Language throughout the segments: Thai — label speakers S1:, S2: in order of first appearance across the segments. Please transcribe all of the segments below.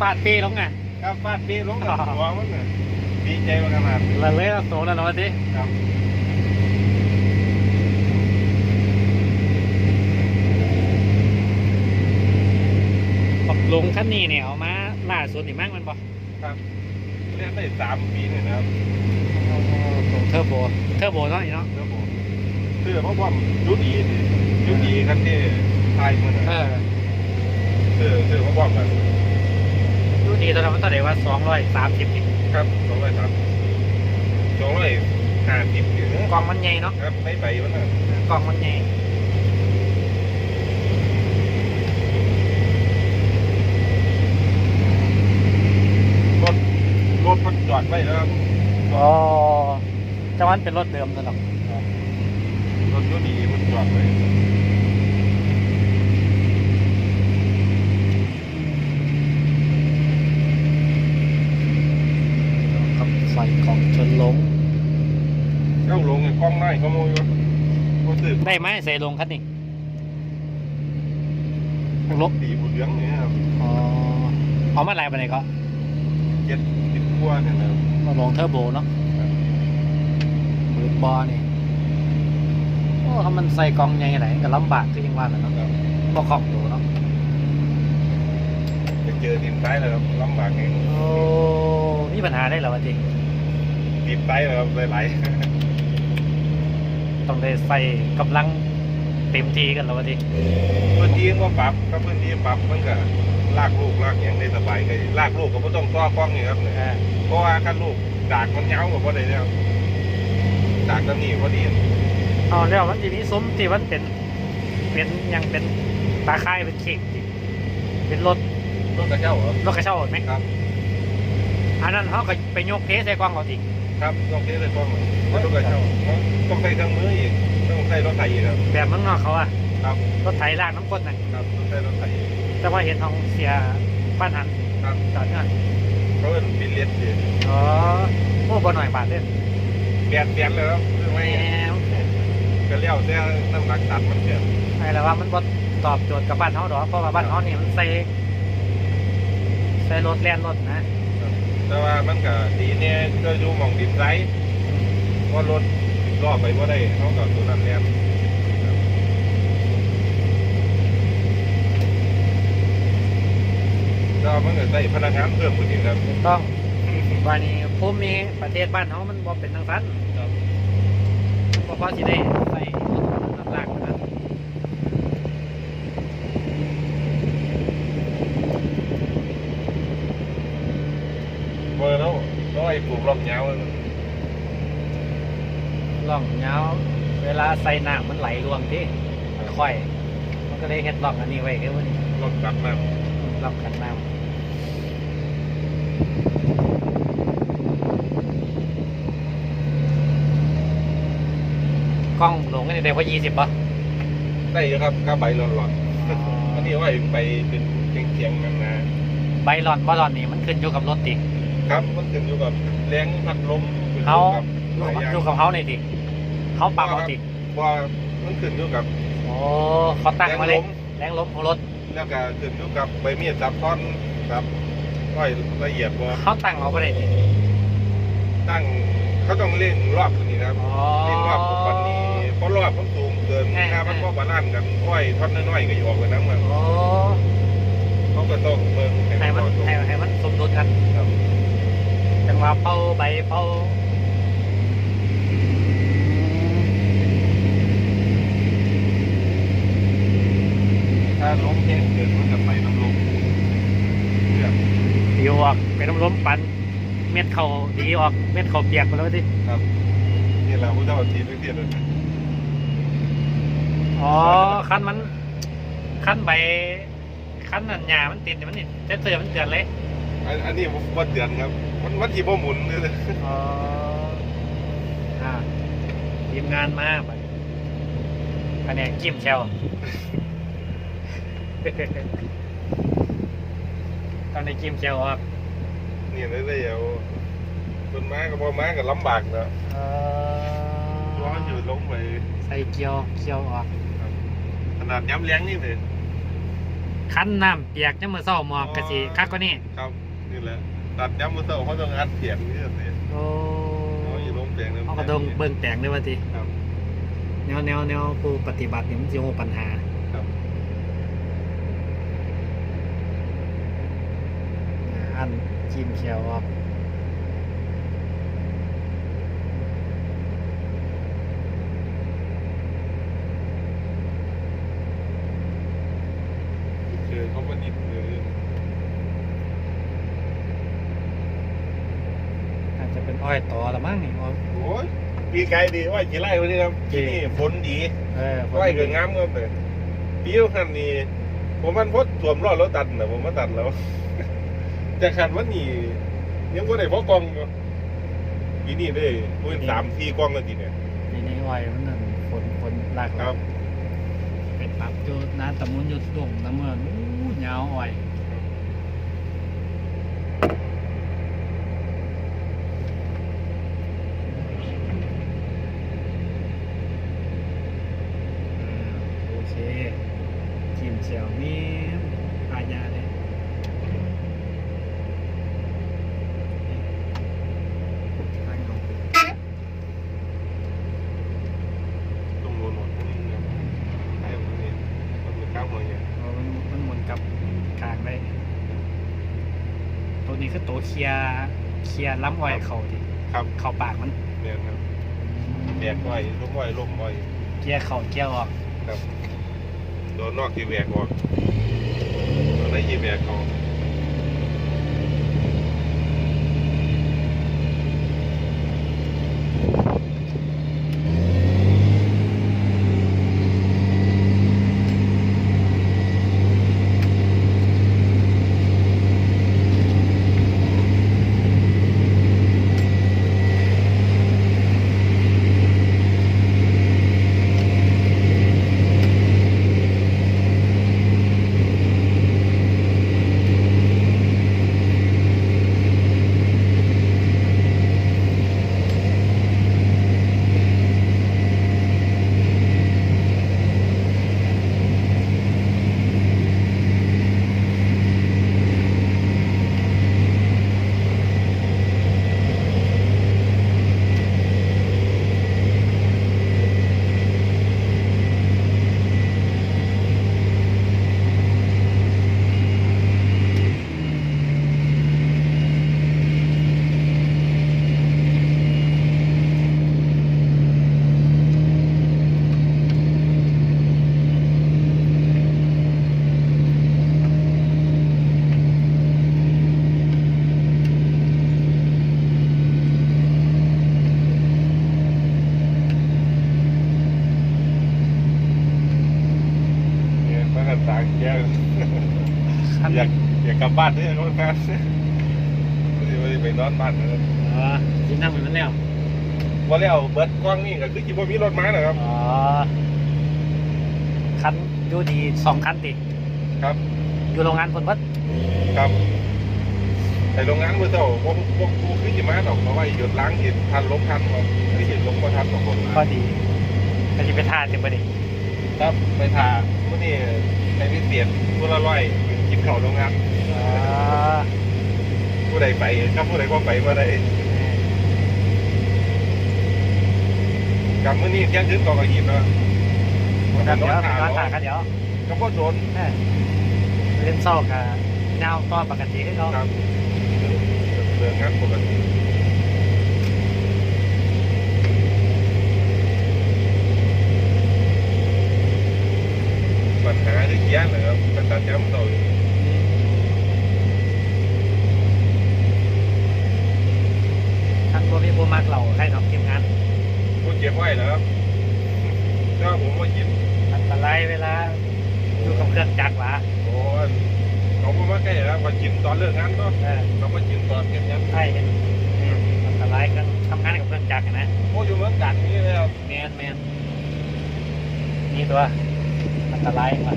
S1: ฟาดปีลงไง
S2: ครับฟาดปีลงกับหัวมันน่ะดีใจมาขนาด
S1: ละเลยละโสแล้วเนาะที
S2: ครับ
S1: ลงคันนี้เนี่ยเอามาล่าสุดนี่มั่งมันบ่
S2: ครับเรียนได้สามปีเลยนะครับ
S1: ลงเทอร์โบเทอร์โบเนาะนี่เนาะ
S2: ครับผมคือเพราะว่ายุดีนี่ยุดีคันที่ไทยมัน
S1: เอ
S2: น่ะ
S1: อ
S2: คือคือเพราะว่าแบบ
S1: ดูดี ตอนนั้นมันเท่าไหร่ว่าสองร้อยสามสิบ
S2: ครับสองร้อยสามสองร้อยห้าสิบอยู่นะ
S1: กล่องมันใหญ่เนาะ
S2: ครับไม่ไปมันน่ะ
S1: กล่องมันใหญ่
S2: รถรถมันจอดไว้แล้วครับ
S1: อ๋อจังหวันเป็นรถเดิมนั่นหรอก
S2: รถยุดีมันจอดไว้
S1: กับใส่กล่องชนลง
S2: เข้าลงไอ้กล้องหน้าขโมยวะก็ซื้อ
S1: ได้ไหมใส่ลงคันนี้ลบ
S2: ตีบุญเลี้ยงเนี่ยครับ
S1: อ๋อเอามาอะไรไปไหนก็
S2: เจ็ดสิบกว่าเนี่ยนะครับ
S1: มาลงเทอร์โบเนาะมือบอนี่โอ้ถ้ามันใส่กล่องใหญ่ไหนก็ลำบากคือยังว่าแหละเนาะ
S2: ครับ
S1: บ่คล่องตัวเนาะ
S2: ไปเจอดินไซด์แล้วครับลำบากเอง
S1: โอ้มีปัญหาได้เหรอวะ ที
S2: ดินไซด์แล้วครับไหล
S1: ต้องได้ใส่กำลังเต็มที่กันแล้ววะที
S2: ๆพื้นที่ก็ปรับถ้าพื้นที่ปรับมันก็ลากลูกลากอย่างได้สบายก็ลากลูกก็ไม่ต้องซ้อกล้องนี่ครับเนี่ย
S1: อ่า
S2: เพราะว่าคันลูกดากมันเงากับพอได้แล้วดากตำหนี่พอดี
S1: เอาแล้วมันทีนี้ซุ้มที่มันเป็นเป็นหยังเป็นตาค่ายเป็นเข่งติเป็นรถ
S2: รถกระเช้าเหรอ
S1: รถกระเช้าไหม
S2: ครับ
S1: อันนั้นเขาก็ไปยกเทใส่กล้องเอาที
S2: ครับต้องใช้เลยกล้องรถกระเช้าต้องใช้เครื่องมืออีกต้องใช้รถไถอีกครับ
S1: แบบเมืองนอกเขาอะ
S2: ครับ
S1: รถไถลากน้ำก้นน่ะ
S2: ครับต้องใช้รถไถอีก
S1: แต่ว่าเห็นของเสียบ้านหัน
S2: ครับ
S1: จอดเงิน
S2: เขาเป็นบินเลสอยู่
S1: อ๋อโอ้บ่หน่อยบาทเด้อ
S2: เปลี่ยนเปลี่ยนเลยครับคือ
S1: แห
S2: ไม่
S1: ม
S2: ก็เลี้ยวแต่น้ำหนักตัดมันเปลี่ยน
S1: ไอ้ละว่ามันบ่ตอบโจทย์กับบ้านเฮาดอกเพราะว่าบ้านเฮานี่มันใส่ใส่รถแล่นรถนะ
S2: แต่ว่ามันก็ดีเนี่ยก็อยู่หมองดินไซด์เพราะรถรอบไปว่าได้เขากับตัวนั้นแล้วก็มันก็ได้พนักงานเพิ่มขึ้นอีกครับ
S1: ถูกต้องวันนี้ภูมิประเทศบ้านเฮามันบ่เป็นทางนั้นมันบ่พอสิได้ส่รถน้ำลากนะ
S2: เมื่อแล้วแล้วไอ้ ปลูกรอบยาวมัน
S1: ล่องยาวเวลาใส่น้ำมันไหลรวมที่ค่อย มันก็เลยเฮ็ดล่องอันนี้ไว้คือว่านี่
S2: รอบตัดน้
S1: ล่องกันน้ำกล้องลงกันได้พอยี่สิบป่ะำ
S2: ได้อยู่ครับค่าใบหลอนๆอันนี้ว่าไปเป็นเทียงๆนั่นนะ
S1: ใบหลอนบ่หลอนนี่มันขึ้นอยู่กับรถติ
S2: ครับ มันขึ้นอยู่กับ แรงพัดลมขึ้นอ
S1: เขา
S2: ยู่กับหลายอย่าง
S1: อยู่กับเขาในติเขาปรับเอาติ
S2: เพราะว่ามันขึ้นอยู่กับ
S1: โอ้เขาตั้งมาเลย
S2: แรงลม
S1: แรงลมของรถ
S2: แล้วก็ขึ้นอยู่กับใบมีดจับท่อนครับก้อยละเอียดบ่
S1: เขาตั้งเอาไปได้ติ
S2: ตั้งเขาต้องเล่นรอบตัวนี้นะครับ
S1: อ๋อ
S2: เล่นรอบวันนี้เพราะรอบมันสูงเกิน
S1: อ่า
S2: ถ้ามันก็บาลานซ์กันก้อยท่อนน้อยๆก็อยู่ออกกันทั้งหมด
S1: โอ้
S2: เขาก็ต้องเบิ่ง
S1: ให้มัน
S2: พอสูง
S1: ให้ให้มันสมดุลกัน
S2: ครับ
S1: จังหวะเป่าใบเป่า
S2: ถ้าล้มแห้งเกินมันจะไปน้ำลงเรื่อง
S1: ดีออกเป็นน้ำล้มปันเม็ดเขาดีออกเม็ดเขาเปียกไปแล้วติ
S2: ครับนี่แหละผู้เจ้าทีเทียนเลย
S1: อ๋อคันมันคันใบคันนั่นหญ้ามันติดเนี่ยมันนี่เตือนมันเตือนเลย
S2: อันอันนี้ผมว่าเตือนครับ มันมันที่บ่หมุนเลย
S1: อ๋ออ่าทีมงานมาบัดคะแนนจิ้มแชว ตอนในจิ้มแชวออก
S2: นี่เลยเลยเอาต้นไม้กับพ่อไม้ก็ลำบากนะ
S1: เอ่
S2: ร้อนอยู่ลงไป
S1: ใส่เกียวเกียวออก
S2: ขนาดย้ำเลี้ยงนี่เลย
S1: คันน้ำเปียกจังมื้อเช้าหมอกก็สิคักกว่านี้
S2: ครับนี่แหละ ตัดย้ำมือเสาเขาต้องอัดเสียงนี่สิ
S1: โอ้
S2: เขาอยู่ลงเสียงเลย
S1: เขาก็ต้องเบิ่งแปลงด้วยว่าติ
S2: ครับ
S1: แนวแนวแนวผู้ปฏิบัตินี่มันสิโหปัญหา
S2: ครับ
S1: อันจิ้มเขียวออก
S2: เจอเขามาดิบเลย
S1: อาจจะเป็นอ้อยต่อละมั้งนี่อ้อย
S2: โอ้ยปี ไกลดีว่าจีไรวันนี้ครับที่นี่ฝนดี
S1: เออ
S2: ไหวเกิดงามครับเลยปีวขันนี้ผมมันพดสวมรอดแล้วตัดนะผมมาตัดแล้วจะขันวันนี้ยังก็ได้พอกองอยู่ปีนี้ได้พูนสามที่กองแล้วทีเนี่ย
S1: ปีนี้อ้อยมันนั่นฝนฝนหลากห
S2: ค
S1: ลา
S2: รั
S1: ย
S2: บ
S1: ไปปรับอยู่น้ำตะมุนอยู่ตรงน้ำเมืองอู้ยาวอ้อยอ่าโอเค จิ้มเฉียวมีปลายาเลยทางเอา
S2: ตรงโน้นหมดนี่ครับใช่ผมนี่มันเป็นข้าวหัวเนี่ย
S1: เอามันมันหมุนกลับกลางได้ ตัวนี้คือตัวเคลียร์เคลียร์ล้ำอ้อยเขาดิ
S2: ครับ
S1: เข้าปากมัน
S2: เนี่ยครับแบกไว้ล้มไว้ล้มไว้
S1: เกียร์เข่าเกียร์ออก
S2: ครับ โดนนอกที่แหวกออกโดนได้ที่แหวกออก เนี่ยพระกันตางแย่
S1: คัน
S2: อยา กอยากกลับบ้านเนี่ยเขาแค่ไม่ได้ไปนอนบ้านนะ
S1: อ๋อกินน้ำมันแล้ว
S2: ว่าแล้วเบิร์ดกล้องนี่ก็คือคิดว่ามีรถม้าเหรอครับ
S1: อ๋อคันอยู่ดีสองคันติ
S2: ครับ
S1: อยู่โรงงานคนเบัด
S2: ครับแต่โรงงานมือเท่าพวกพวกกูคือจิมาดอกเพราะว่าหยุดล้างเห็นทันลบทันว่าไม่เห็นลบก็ทันสองคน
S1: ก็ดีก็จะไปท่าเต็มไปดิ
S2: ครับไปถ่ามื่อนี้ในพิเศษผู้ละร้อย กินข้าวโรงงาน
S1: อ๋อ
S2: ผู้ใดไปครับผู้ใดก็ไปมาได้กับมื่อนี้เที่ยงคืนก่อนก็ยินแล้ว
S1: เดี๋ยว
S2: น
S1: เดี๋
S2: อ
S1: ยวน
S2: ถ่า
S1: ร้านถ่ากันเดี๋ยว
S2: ก็พอโดน
S1: เออเล่นเศร้ากับเงาตอนปกติให้เขา
S2: ครับเรื่องงานปกติปัญหาที่แย่เลยครับเป็นตัดย้ำต่อ อยู่
S1: ท่านพวกพี่พวกมักเราให้น้องทีมงาน
S2: ผู้เก็บไว้แล้วครับก็ผมว่ากิน
S1: อันตรายเวลาอยู่กับเครื่องจักรหวะ
S2: โอ้ยเขาบอกว่าใกล้แล้วว่ากินตอนเลิกงานเนาะ
S1: เออ
S2: เราก็กินตอนเก็บยัน
S1: ใช่เห็นนี่อันตรายกันทำงานกับเครื่องจักรอะนะ
S2: โอ้อยู่เมืองกันนี่เลยครับ
S1: แมนแมนนี่ตัวอันตรายว่ะ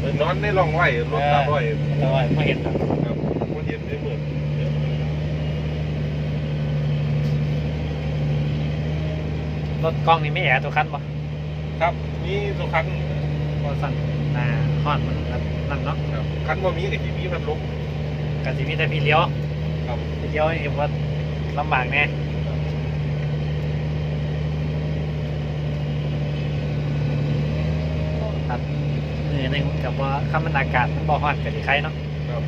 S2: ไปนอนในร่องไว้รถตาไว้
S1: อันตรายไม่เห็นครับ
S2: ครับคนเห็นได้เหมือ
S1: รถกล้องนี่ไม่แอร์ตัวคันปะ
S2: ครับนี่ทุกครั้ง
S1: พอสั่นหนาฮอดมันนั่นเนาะ
S2: ครับคันว่ามีกับที่มีพัดลม
S1: ก็สิมีแต่พี่เลี้ยว
S2: ครับ
S1: พี่เลี้ยวนี่ว่าลำบากแน่ครับมือหนึงกับว่าคำมันอากาศมันบ่ฮ้อนก็สิใครเนาะ
S2: ครับ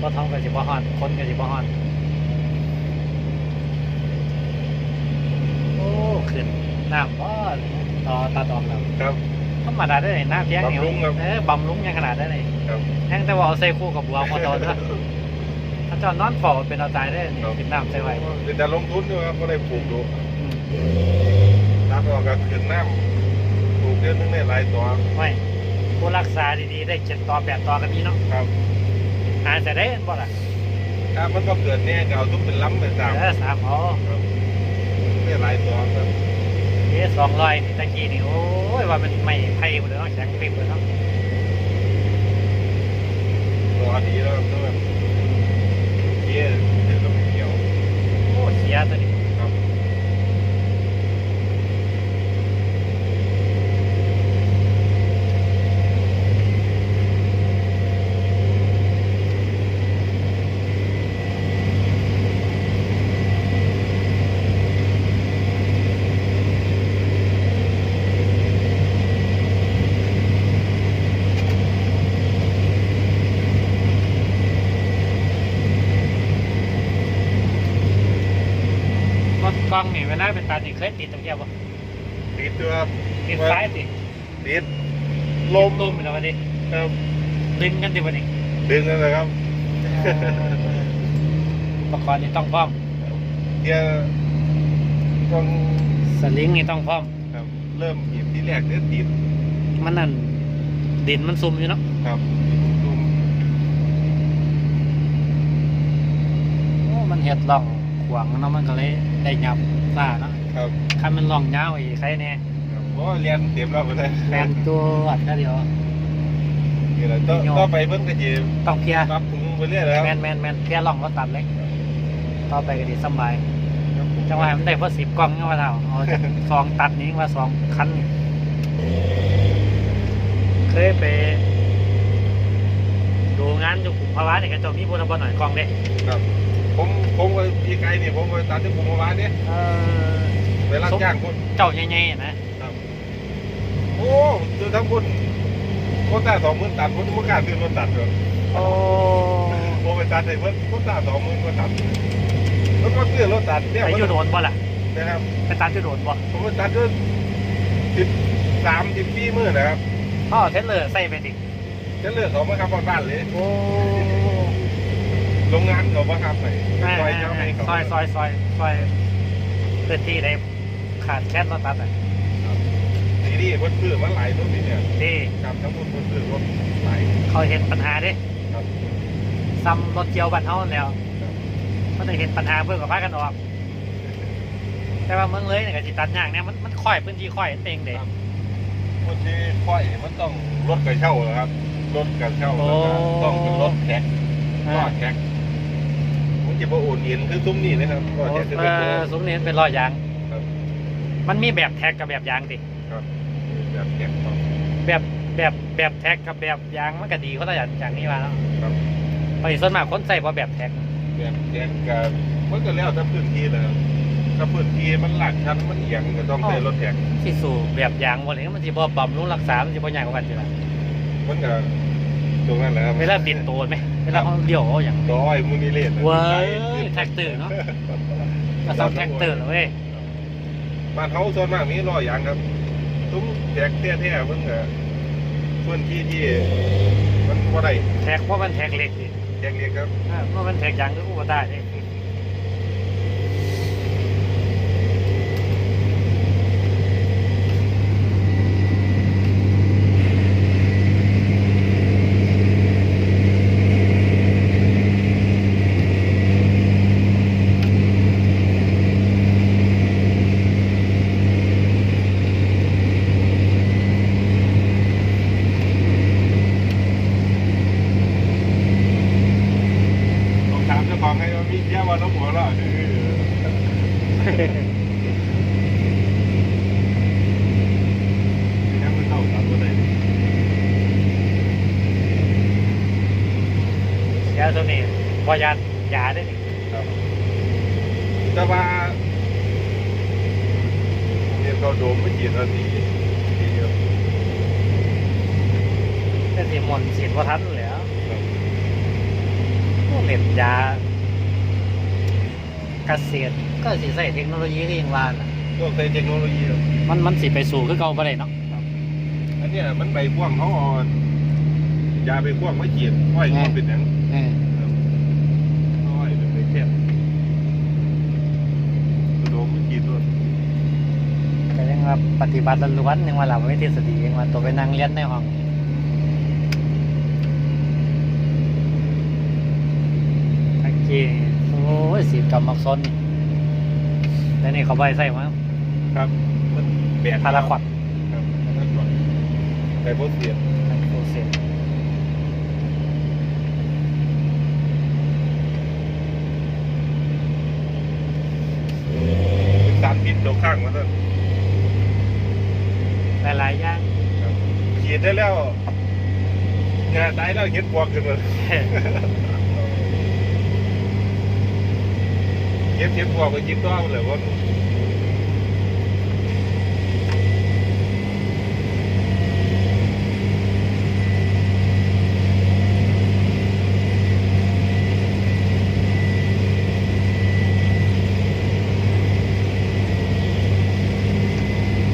S1: บ่ท้องก็สิบ่ฮ้อนคนก็สิบ่ฮ้อนโอ้ขึ้น น้ำบ่ต่อตาตอมแล้ว
S2: ครับ
S1: ธรรมดาได้เลยน้ำเพียงนี่
S2: บำรุงครับ
S1: เออบำรุงยังขนาดได้เลย
S2: ครับ
S1: แห้งแต่ว่าเอาใส่คู่กับบัวพอตอนนะถ้าจอนนอนฝ่อเป็นเอาตายได้นี่กินน้ำใส่ไว้
S2: เป็นการลงทุนด้วยครับก็ได้ปลูกดู
S1: อืม
S2: น้ำออกก็ขึ้นน้ำปลูกเดือนนึงได้หลายตัว
S1: ไม่ผู้รักษาดีๆได้เจ็ดต่อแปดต่อก็มีเนาะ
S2: ครับ
S1: หาแต่ได้บ่ล่ะ
S2: ถ้ามันก็เกิดเนี่ยก็เอาทุกเป็นล้ำเป็นสาม
S1: เออสามอ๋อ
S2: ครับได้หลายตัวครับ
S1: เอ๊ สองร้อยนี่ตะกี้นี่โอ้ยว่ามันไม่ไพ่หมดเลยเนาะแข็งปิบเลยเนาะ
S2: ตัวดีแล้วครับต้องแบบเยี่ยเดี๋ยวต้องเกี่ยว
S1: โอ้เสียตัวนี้ องนี่เวลาเป็นตานี่เคยติดตรงเดียวบ่
S2: ติดตัวครับ
S1: ติดซ้ายติด
S2: ติด
S1: ลมลมเป็นอะไรดิ
S2: ครับ
S1: ดึงกันดิวันนี้
S2: ดึงนั่นแหละครับ
S1: อุปกรณ์นี่ต้องพร้อม
S2: เที่ยต้อง
S1: สลิงนี่ต้องพร้อม
S2: ครับ เริ่มหยิบที่แรกเนี่ยติด
S1: มันนั่นดินมันซุ่มอยู่เนาะ
S2: ครับดุม
S1: โอ้มันเห็ดร่อง ขวางเนาะมันก็เลยได้ยับซ่าเนาะ
S2: ครับ
S1: คันมันร่องยาวอีกใครแน่
S2: ครับเพราะว่าเรียนเต็มแล้วไปเลย
S1: แมนตัวอัดก็เดียว
S2: นี่แหละต่อต่อไปเพิ่นก็จะ
S1: ต้องเพียร์
S2: ปรับปรุงไปเรื่อยแล้ว
S1: แมนแมนแมนเพียร์ร่องรถตัดเล็กต่อไปก็ดีสำบาย
S2: ครับผม
S1: จังหวะมันได้เพราะสิบกล่องเงี้ยว่าเท่าเอาจากสองตัดนี้ว่าสองคันนี่เคยไปดูงานอยู่กลุ่มภาวะเนี่ยก็จะมีบุญบอลหน่อยกล่องเด้
S2: ครับ ผมผมก็พี่ไกลนี่ผมก็ตามที่ผมมาว่าเนี่ย
S1: เออ
S2: ไปรับจ้างคน
S1: เจ้าใหญ่ๆนะ
S2: โอ้คือทั้งคนโคต้าสองหมื่นตันผมไม่กล้าซื้อรถตัดเลย
S1: โอ้
S2: ผมไปตัดให้เพิ่นโคต้าสองหมื่นก็ตัดแล้วก็ซื้อรถตัดเนี่ย
S1: ไปอยู่โดนบ่ล่ะ
S2: นะครับ
S1: ไปตัดอยู่โดนบ่
S2: ผมไปตัดก็สิบสามสิบปีมื่นนะครับ
S1: พ่อเทสเลอร์ใส่ไปดิ
S2: จะเลือกเขามาขับบ้านเลย
S1: โอ้
S2: โรงงาน เขามาขับไป
S1: ซ
S2: ซ
S1: อ
S2: อยยเจ้าให้เขา
S1: ซอยซอยซอยซอยเพื่อที่ได้ขาดแค่รถตัดอะ
S2: ดีดีเพิ่นซื้อมาหลายรุ่นนี่เนี่ย
S1: ที่
S2: ครับทั้งหมดเพิ่นซื้อรถหลาย
S1: เขาเห็นปัญหาเด้
S2: ครับ
S1: ซ้ำรถเกียวบันเฮาแล้ว
S2: ครับ
S1: มันจะเห็นปัญหาเพื่อกับพากันออกแต่ว่าเมืองเลยเนี่ยกับจิตัดยากเนี่ยมันมันค่อยพื้นที่ค่อยเองเด้
S2: คนที่ค่อยมันต้องรถกระเช่าเหรอครับรถกระเช่า
S1: โอ้
S2: แล้วก็ต้องเป็นรถแท็ก
S1: อ่า
S2: ก็แท็กผม จะบอกโอนเย็นคือซุ้มนี่นะครับก็
S1: โอ้
S2: แท็กคือ
S1: เอ
S2: เป็นตัว
S1: อสมนี้เป็นรอยยาง
S2: ครับ
S1: มันมีแบบแท็กกับแบบยางดิ
S2: ครับแบบแท็กครับ
S1: แบบแบบแบบแท็กกับแบบยางมันก็ดีเขาต้องอย่างอย่างนี้มาแล้ว
S2: ครับ
S1: พอดีส่วนมากคนใส่เพราะแบบแท็ก
S2: แบบแท็กกับมันก็แล้วแต่พื้นที่นะครับถ้าพื้นที่มันหลักชั้นมันเอียงก็ต้องใช้รถแท็ก
S1: ที่สู่แบบยางวันนี้มันจะบ่บำรุงรักษามันจะบ่ยากกว่ากันอยู่ละ
S2: มันก็ตรงนั้นแหละครับ
S1: เวลาบินโตนไหม เวลาเขาเลี้ยวเอาอย่าง
S2: ร้อยมูนิเลต
S1: เว้ยแท็กเตอร์เนาะก็ต้องแท็กเตอร์เลยเว้ย
S2: บ้านเขาส่วนมากมีร้อยยางครับซุ้มแท็กแท้ๆมันก็พื้นที่ที่มันว่าได้
S1: แท็กเพราะมันแท็กเหล็กดิ
S2: แท็กเรียกครับ
S1: อ่าเพราะมันแท็กยางคืออุปตาเนี่ย
S2: ต้องถามเจ้าของให้ว่ามีเที่ยววันน้ำหัวเราะยังไม่เข้าตามตัวไหน
S1: ยาตัว นี้พอยานยาได้นี่
S2: ครับแต่ว่าเนี่ยเขาโดมไม่จีนอันนี้ดีครับ
S1: แต่สิหมนฉีดพอทันเลยอะ
S2: ครับ
S1: พวกเน็ตยาเกษตรก็สิใส่เทคโนโลยีที่ยังว่าน่ะ
S2: ต้องใช้เทคโนโลยีครับ
S1: มันมันสิไปสู่คือเก่าบ่ได้เนาะ
S2: อันเนี้ยมันใบพ่วงเขาอ่อนยาไปพ่วงไม่จีนห้อยมันเป็นหยัง
S1: เออ
S2: ห้อยเป็นไปแค่โดมไม่จีนด้วย
S1: ก็ยังว่า ปฏิบัติล้วนๆยังว่าหลับไม่ทฤษฎียังว่าตัวไปนั่งเรียนในห้องตะกี้โอ้ยสีกรรมมักซนนี่แล้วนี่เขาใบใส่มา
S2: ครับมันแบก
S1: พาราควอด
S2: ครับพาราควอดไก่โพสเซียน
S1: โปรเซส
S2: เป็นสารพิษตกข้างมันนั่น
S1: หลายๆอย่าง
S2: ขีดได้แล้วงานได้แล้วเห็ดพวงขึ้นมาเก็บเห็ดพวงไปกินต้อมเลยว่า